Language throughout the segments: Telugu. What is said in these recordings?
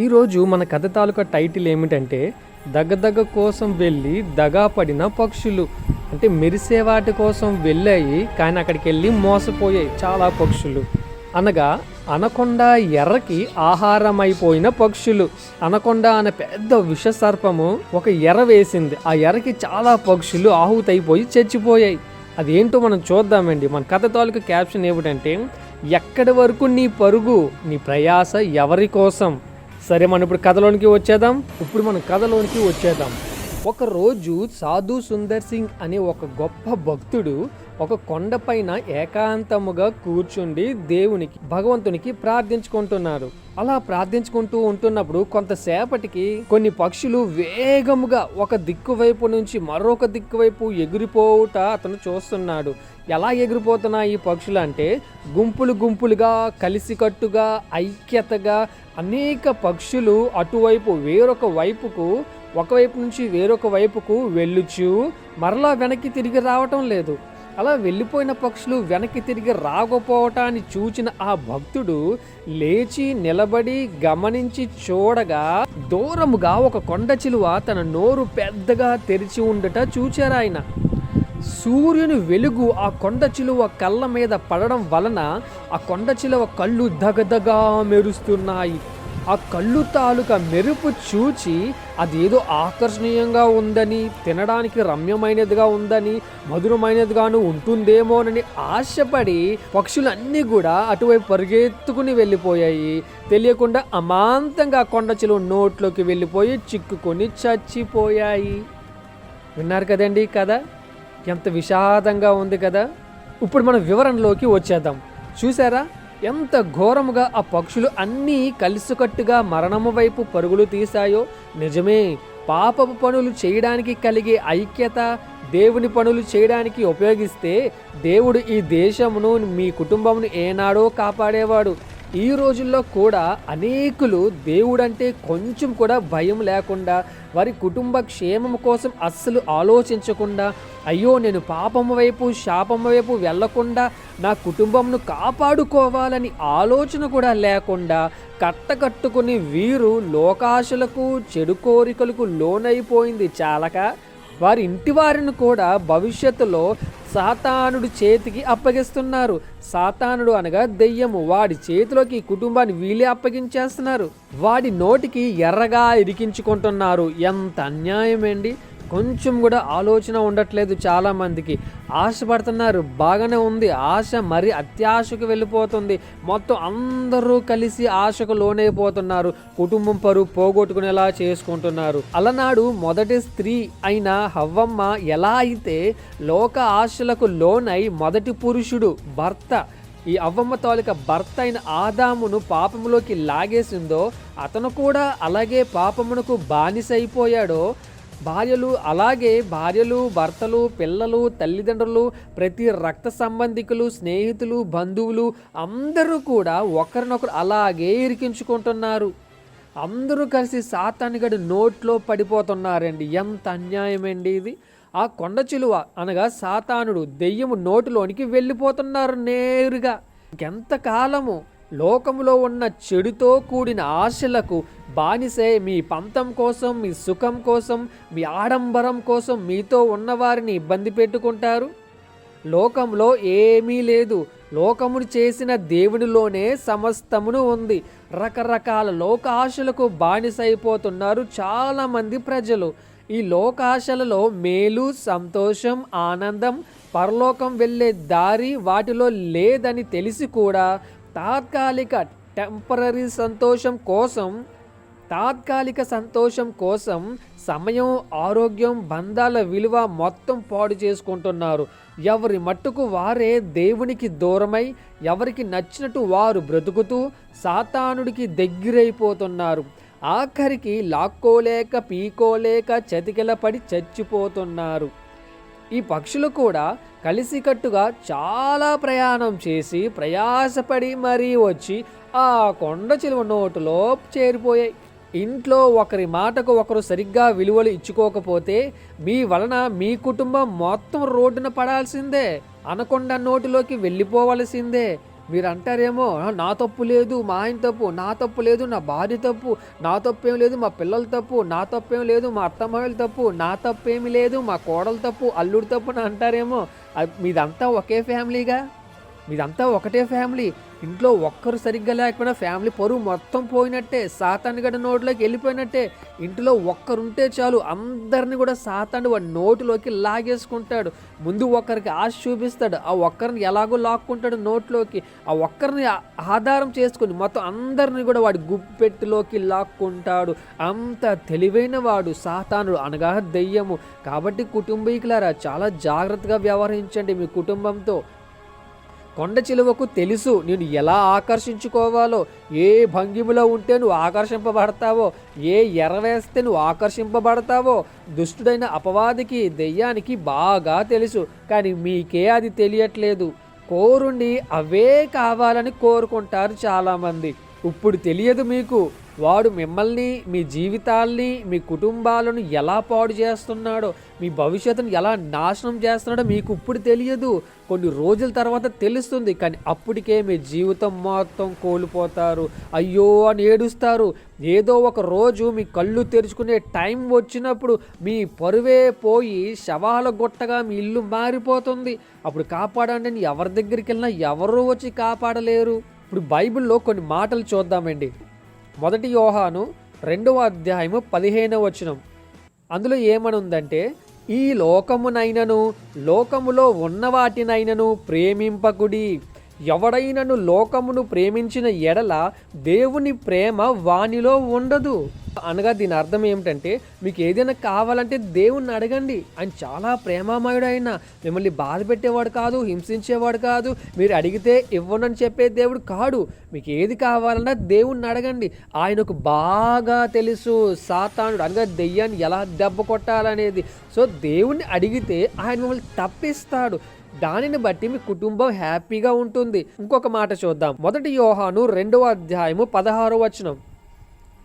ఈరోజు మన కథ తాలూకా టైటిల్ ఏమిటంటే దగ్గదగ్గ కోసం వెళ్ళి దగా పడిన పక్షులు. అంటే మెరిసే వాటి కోసం వెళ్ళాయి కానీ అక్కడికి వెళ్ళి మోసపోయాయి చాలా పక్షులు. అనగా అనకొండ ఎర్రకి ఆహారమైపోయిన పక్షులు. అనకొండ అనే పెద్ద విష సర్పము ఒక ఎర్ర వేసింది. ఆ ఎర్రకి చాలా పక్షులు ఆహుతైపోయి చచ్చిపోయాయి. అదేంటో మనం చూద్దామండి. మన కథ తాలూకా క్యాప్షన్ ఏమిటంటే ఎక్కడి వరకు నీ పరుగు నీ ప్రయాస ఎవరి కోసం? సరే మనం ఇప్పుడు కథలోనికి వచ్చేద్దాం. ఇప్పుడు మనం కథలోనికి వచ్చేద్దాం. ఒకరోజు సాధు సుందర్ సింగ్ అనే ఒక గొప్ప భక్తుడు ఒక కొండపైన ఏకాంతముగా కూర్చుండి దేవునికి భగవంతునికి ప్రార్థించుకుంటున్నారు. అలా ప్రార్థించుకుంటూ ఉంటున్నప్పుడు కొంతసేపటికి కొన్ని పక్షులు వేగముగా ఒక దిక్కు వైపు నుంచి మరొక దిక్కు వైపు ఎగిరిపోవుట అతను చూస్తున్నాడు. ఎలా ఎగిరిపోతున్నాయి ఈ పక్షులు అంటే గుంపులు గుంపులుగా కలిసికట్టుగా ఐక్యతగా అనేక పక్షులు అటువైపు వేరొక వైపుకు ఒకవైపు నుంచి వేరొక వైపుకు వెళ్ళుచు మరలా వెనక్కి తిరిగి రావటం లేదు. అలా వెళ్ళిపోయిన పక్షులు వెనక్కి తిరిగి రాకపోవటాన్ని చూచిన ఆ భక్తుడు లేచి నిలబడి గమనించి చూడగా దూరముగా ఒక కొండ చిలువ తన నోరు పెద్దగా తెరిచి ఉండట చూచారు ఆయన. సూర్యుని వెలుగు ఆ కొండ చిలువ కళ్ళ మీద పడడం వలన ఆ కొండ చిలువ కళ్ళు దగదగా మెరుస్తున్నాయి. ఆ కళ్ళు తాలూకా మెరుపు చూచి అదేదో ఆకర్షణీయంగా ఉందని తినడానికి రమ్యమైనదిగా ఉందని మధురమైనదిగాను ఉంటుందేమోనని ఆశపడి పక్షులన్నీ కూడా అటువైపు పరిగెత్తుకుని వెళ్ళిపోయాయి. తెలియకుండా అమాంతంగా కొండచిలు కొండ నోట్లోకి వెళ్ళిపోయి చిక్కుకొని చచ్చిపోయాయి. విన్నారు కదండి కథ? ఎంత విషాదంగా ఉంది కదా? ఇప్పుడు మనం వివరణలోకి వచ్చేద్దాం. చూసారా ఎంత ఘోరముగా ఆ పక్షులు అన్నీ కలిసికట్టుగా మరణము వైపు పరుగులు తీశాయో నిజమే. పాపపు పనులు చేయడానికి కలిగే ఐక్యత దేవుని పనులు చేయడానికి ఉపయోగిస్తే దేవుడు ఈ దేశమును మీ కుటుంబమును ఏనాడో కాపాడేవాడు. ఈ రోజుల్లో కూడా అనేకులు దేవుడంటే కొంచెం కూడా భయం లేకుండా వారి కుటుంబ క్షేమం కోసం అస్సలు ఆలోచించకుండా అయ్యో నేను పాపం వైపు శాపం వైపు వెళ్ళకుండా నా కుటుంబంను కాపాడుకోవాలని ఆలోచన కూడా లేకుండా కట్టకట్టుకుని వీరు లోకాశలకు చెడు కోరికలకు లోనైపోయింది చాలక. వారి ఇంటి వారిని కూడా భవిష్యత్తులో సాతానుడి చేతికి అప్పగిస్తున్నారు. సాతానుడు అనగా దెయ్యము. వాడి చేతిలోకి కుటుంబాన్ని వీళ్ళే అప్పగించేస్తున్నారు. వాడి నోటికి ఎర్రగా ఇరికించుకుంటున్నారు. ఎంత అన్యాయమండి? కొంచెం కూడా ఆలోచన ఉండట్లేదు చాలామందికి ఆశపడుతున్నారు బాగానే ఉంది. ఆశ మరి అత్యాశకు వెళ్ళిపోతుంది. మొత్తం అందరూ కలిసి ఆశకు లోనైపోతున్నారు. కుటుంబం పరువు పోగొట్టుకునేలా చేసుకుంటున్నారు. అలనాడు మొదటి స్త్రీ అయిన హవ్వమ్మ ఎలా అయితే లోక ఆశలకు లోనై మొదటి పురుషుడు భర్త ఈ అవ్వమ్మ తాలూకా భర్త అయిన ఆదామును పాపములోకి లాగేసిందో అతను కూడా అలాగే పాపమునకు బానిసైపోయాడో భార్యలు అలాగే భార్యలు భర్తలు పిల్లలు తల్లిదండ్రులు ప్రతి రక్త సంబంధికులు స్నేహితులు బంధువులు అందరూ కూడా ఒకరినొకరు అలాగే ఇరికించుకుంటున్నారు. అందరూ కలిసి సాతానిగడి నోట్లో పడిపోతున్నారండి. ఎంత అన్యాయమండి ఇది. ఆ కొండ చిలువ అనగా సాతానుడు దెయ్యము నోటిలోనికి వెళ్ళిపోతున్నారు నేరుగా. ఎంతకాలము లోకములో ఉన్న చెడుతో కూడిన ఆశలకు బానిసే మీ పంతం కోసం మీ సుఖం కోసం మీ ఆడంబరం కోసం మీతో ఉన్నవారిని ఇబ్బంది పెట్టుకుంటారు. లోకంలో ఏమీ లేదు. లోకమును చేసిన దేవునిలోనే సమస్తమును ఉంది. రకరకాల లోకాశలకు బానిసైపోతున్నారు చాలామంది ప్రజలు. ఈ లోకాశలలో మేలు సంతోషం ఆనందం పరలోకం వెళ్ళే దారి వాటిలో లేదని తెలిసి కూడా తాత్కాలిక టెంపరీ సంతోషం కోసం తాత్కాలిక సంతోషం కోసం సమయం ఆరోగ్యం బంధాల విలువ మొత్తం పాడు చేసుకుంటున్నారు. ఎవరి మట్టుకు వారే దేవునికి దూరమై ఎవరికి నచ్చినట్టు వారు బ్రతుకుతూ సాతానుడికి దగ్గరైపోతున్నారు. ఆఖరికి లాక్కోలేక పీకోలేక చతికిలపడి చచ్చిపోతున్నారు. ఈ పక్షులు కూడా కలిసికట్టుగా చాలా ప్రయాణం చేసి ప్రయాసపడి మరీ వచ్చి ఆ కొండ చిలువ నోటులో చేరిపోయాయి. ఇంట్లో ఒకరి మాటకు ఒకరు సరిగ్గా విలువలు ఇచ్చుకోకపోతే మీ వలన మీ కుటుంబం మొత్తం రోడ్డున పడాల్సిందే అనకొండ నోటిలోకి వెళ్ళిపోవలసిందే మీరు అంటారేమో నా తప్పు లేదు మా ఆయన తప్పు నా తప్పు లేదు నా భార్య తప్పు నా తప్పేం లేదు మా పిల్లల తప్పు నా తప్పేం లేదు మా అత్తమ్మల తప్పు నా తప్పేమి లేదు మా కోడల తప్పు అల్లుడి తప్పు అని అంటారేమో. అది మీదంతా ఒకే ఫ్యామిలీగా? మీదంతా ఒకటే ఫ్యామిలీ? ఇంట్లో ఒక్కరు సరిగ్గా లేకపోయినా ఫ్యామిలీ పరువు మొత్తం పోయినట్టే సాతానుగడ నోట్లోకి వెళ్ళిపోయినట్టే. ఇంట్లో ఒక్కరుంటే చాలు అందరిని కూడా సాతాను వాడి నోటిలోకి లాగేసుకుంటాడు. ముందు ఒక్కరికి ఆశ చూపిస్తాడు ఆ ఒక్కరిని ఎలాగో లాక్కుంటాడు నోట్లోకి. ఆ ఒక్కరిని ఆధారం చేసుకొని మొత్తం అందరిని కూడా వాడి గుప్పెట్టులోకి లాక్కుంటాడు. అంత తెలివైన వాడు సాతానుడు అనగా దెయ్యము. కాబట్టి కుటుంబీకులారా చాలా జాగ్రత్తగా వ్యవహరించండి మీ కుటుంబంతో. కొండ చిలువకు తెలుసు నేను ఎలా ఆకర్షించుకోవాలో ఏ భంగిమలో ఉంటే నువ్వు ఆకర్షింపబడతావో ఏ ఎరవేస్తే నువ్వు ఆకర్షింపబడతావో దుష్టుడైన అపవాదికి దెయ్యానికి బాగా తెలుసు కానీ మీకే అది తెలియట్లేదు. కోరుండి అవే కావాలని కోరుకుంటారు చాలామంది. ఇప్పుడు తెలియదు మీకు. వాడు మిమ్మల్ని మీ జీవితాల్ని మీ కుటుంబాలను ఎలా పాడు చేస్తున్నాడో మీ భవిష్యత్తును ఎలా నాశనం చేస్తున్నాడో మీకు ఇప్పుడు తెలియదు. కొన్ని రోజుల తర్వాత తెలుస్తుంది కానీ అప్పటికే మీ జీవితం మొత్తం కోల్పోతారు. అయ్యో అని ఏడుస్తారు. ఏదో ఒక రోజు మీ కళ్ళు తెరుచుకునే టైం వచ్చినప్పుడు మీ పరువే పోయి శవాల గుట్టగా మీ ఇల్లు మారిపోతుంది. అప్పుడు కాపాడండి అని ఎవరి దగ్గరికి వెళ్ళినా ఎవరు వచ్చి కాపాడలేరు. ఇప్పుడు బైబిల్లో కొన్ని మాటలు చూద్దామండి. మొదటి యోహాను రెండవ అధ్యాయము పదిహేనవ వచనం. అందులో ఏమనుందంటే ఈ లోకమునైనను లోకములో ఉన్న వాటినైనను ప్రేమింపకుడి. ఎవడైనను లోకమును ప్రేమించిన ఎడల దేవుని ప్రేమ వానిలో ఉండదు. అనగా దీని అర్థం ఏమిటంటే మీకు ఏదైనా కావాలంటే దేవుణ్ణి అడగండి. ఆయన చాలా ప్రేమామయుడు ఆయన మిమ్మల్ని బాధ పెట్టేవాడు కాదు హింసించేవాడు కాదు మీరు అడిగితే ఇవ్వనని చెప్పే దేవుడు కాడు. మీకు ఏది కావాలన్నా దేవుణ్ణి అడగండి. ఆయనకు బాగా తెలుసు సాతానుడు. అనగా దెయ్యాన్ని ఎలా దెబ్బ కొట్టాలనేది. సో దేవుణ్ణి అడిగితే ఆయన మిమ్మల్ని తప్పిస్తాడు. దానిని బట్టి మీ కుటుంబం హ్యాపీగా ఉంటుంది. ఇంకొక మాట చూద్దాం. మొదటి యోహాను రెండవ అధ్యాయము పదహారో వచనం.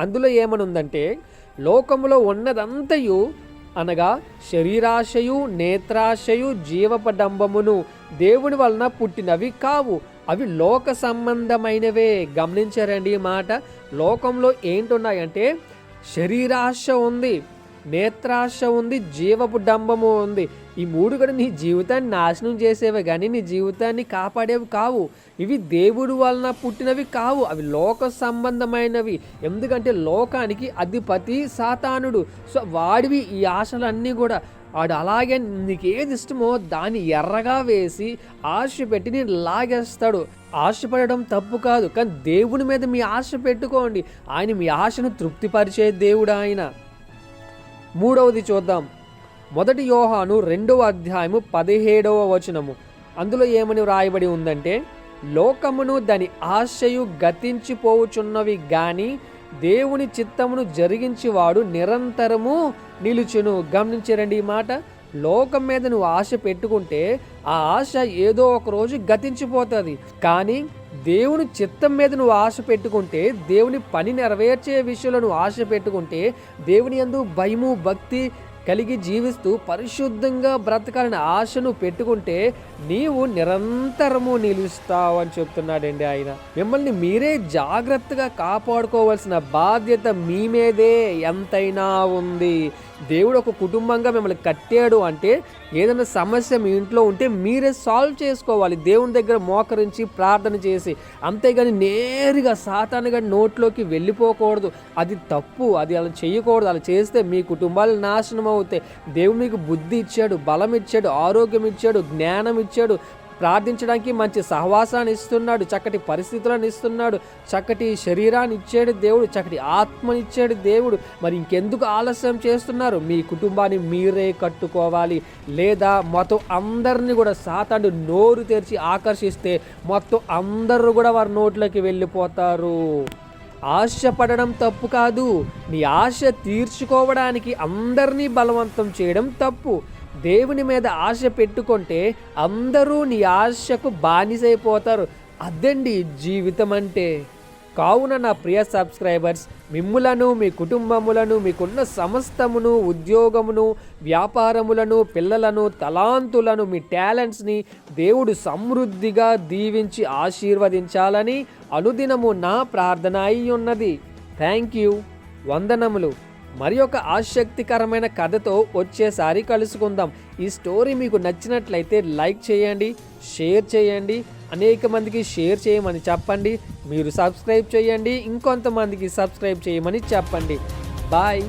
అందులో ఏమనుందంటే లోకములో ఉన్నదంతయు అనగా శరీరాశయు నేత్రాశయు జీవపడంబమును దేవుని వలన పుట్టినవి కావు. అవి లోక సంబంధమైనవే. గమనించారండి ఈ మాట. లోకంలో ఏంటున్నాయంటే శరీరాశ ఉంది. నేత్రాశ ఉంది జీవపు డంబము ఉంది. ఈ మూడు కూడా నీ జీవితాన్ని నాశనం చేసేవే కానీ నీ జీవితాన్ని కాపాడేవి కావు. ఇవి దేవుడు వలన పుట్టినవి కావు. అవి లోక సంబంధమైనవి. ఎందుకంటే లోకానికి అధిపతి సాతానుడు. సో వాడివి ఈ ఆశలన్నీ కూడా. వాడు అలాగే నీకు ఏది ఇష్టమో దాన్ని ఎర్రగా వేసి ఆశ పెట్టి నేను లాగేస్తాడు. ఆశపడడం తప్పు కాదు. కానీ దేవుని మీద మీ ఆశ పెట్టుకోండి. ఆయన మీ ఆశను తృప్తిపరిచే దేవుడు ఆయన. మూడవది చూద్దాం. మొదటి యోహాను రెండవ అధ్యాయము పదిహేడవ వచనము. అందులో ఏమని వ్రాయబడి ఉందంటే లోకమును దాని ఆశయు గతించిపోవుచున్నవి గాని దేవుని చిత్తమును జరిగించేవాడు నిరంతరము నిలుచును. గమనించారండి ఈ మాట. లోకం మీద నువ్వు ఆశ పెట్టుకుంటే ఆ ఆశ ఏదో ఒక రోజు గతించిపోతుంది. కానీ దేవుని చిత్తం మీద నువ్వు ఆశ పెట్టుకుంటే దేవుని పని నెరవేర్చే విషయంలో నువ్వు ఆశ పెట్టుకుంటే దేవుని యందు భయము భక్తి కలిగి జీవిస్తూ పరిశుద్ధంగా బ్రతకాలని ఆశను పెట్టుకుంటే నీవు నిరంతరము నిలుస్తావు అని చెప్తున్నాడండి ఆయన. మిమ్మల్ని మీరే జాగ్రత్తగా కాపాడుకోవాల్సిన బాధ్యత మీ మీదే ఎంతైనా ఉంది. దేవుడు ఒక కుటుంబంగా మిమ్మల్ని కట్టాడు అంటే ఏదైనా సమస్య మీ ఇంట్లో ఉంటే మీరే సాల్వ్ చేసుకోవాలి. దేవుని దగ్గర మోకరించి ప్రార్థన చేసి. అంతేగాని నేరుగా సాతానుగా నోట్లోకి వెళ్ళిపోకూడదు. అది తప్పు. అది అలా చేయకూడదు. అలా చేస్తే మీ కుటుంబాలు నాశనం అవుతాయి. దేవుడు మీకు బుద్ధి ఇచ్చాడు బలం ఇచ్చాడు ఆరోగ్యం ఇచ్చాడు జ్ఞానం ఇచ్చాడు ప్రార్థించడానికి మంచి సహవాసాన్ని ఇస్తున్నాడు చక్కటి పరిస్థితులను ఇస్తున్నాడు చక్కటి శరీరాన్ని ఇచ్చేడు దేవుడు చక్కటి ఆత్మనిచ్చేడు దేవుడు. మరి ఇంకెందుకు ఆలస్యం చేస్తున్నారు? మీ కుటుంబాన్ని మీరే కట్టుకోవాలి. లేదా మొత్తం అందరినీ కూడా సాతాండు నోరు తెరిచి ఆకర్షిస్తే మొత్తం అందరూ కూడా వారి నోట్లోకి వెళ్ళిపోతారు. ఆశపడడం తప్పు కాదు. నీ ఆశ తీర్చుకోవడానికి అందరినీ బలవంతం చేయడం తప్పు. దేవుని మీద ఆశ పెట్టుకుంటే అందరూ నీ ఆశకు బానిసైపోతారు. అదండి జీవితం అంటే కావున నా ప్రియ సబ్స్క్రైబర్స్ మిమ్ములను మీ కుటుంబములను మీకున్న సమస్తమును ఉద్యోగమును వ్యాపారములను పిల్లలను తలాంతులను మీ టాలెంట్స్ని దేవుడు సమృద్ధిగా దీవించి ఆశీర్వదించాలని అనుదినము నా ప్రార్థన అయి ఉన్నది థ్యాంక్ యూ. వందనములు. మరి ఒక ఆసక్తికరమైన కథతో వచ్చేసారి కలుసుకుందాం. ఈ స్టోరీ మీకు నచ్చినట్లయితే లైక్ చేయండి షేర్ చేయండి అనేక మందికి షేర్ చేయమని చెప్పండి. మీరు సబ్స్క్రైబ్ చేయండి ఇంకొంతమందికి సబ్స్క్రైబ్ చేయమని చెప్పండి. బాయ్.